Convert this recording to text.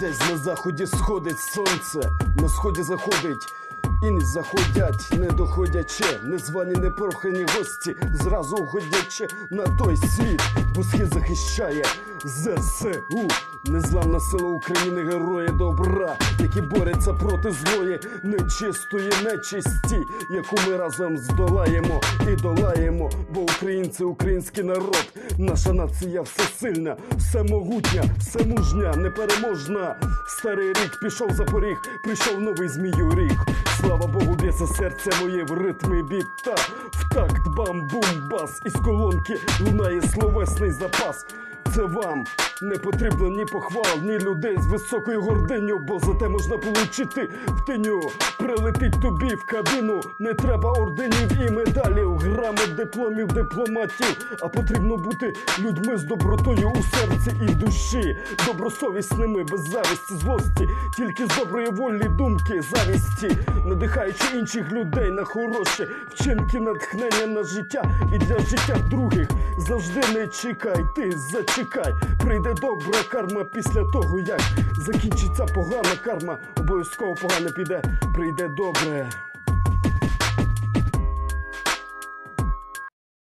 Десь на заході сходить сонце, на сході заходить. І не заходять, не доходячи, незвані, непрохані гості, зразу уходячи на той світ, бо схід захищає ЗСУ, незламна сила України, герої добра, які борються проти злої, нечистої нечисті, яку ми разом здолаємо і долаємо, українці, український народ, наша нація всесильна, всемогутня, всемужня, непереможна. Старий рік пішов за поріг, прийшов новий змію рік. Слава Богу, б'ється серце моє в ритмі біта. В такт бам-бум-бас із колонки лунає словесний запас. Це вам не потрібно ні похвал, ні людей з високою гординю, бо зате можна получити в тиню. Прилетить тобі в кабіну, не треба орденів і медалів, грамот, дипломів, дипломатів. А потрібно бути людьми з добротою у серці і в душі, добросовісними, без зависті, злості, тільки з доброї волі, думки, завісті, надихаючи інших людей на хороше, вчинки, натхнення на життя і для життя других. Завжди не чекай, ти зачекай. Прийде добра карма після того, як закінчиться погана карма. Обов'язково погано піде, прийде добре.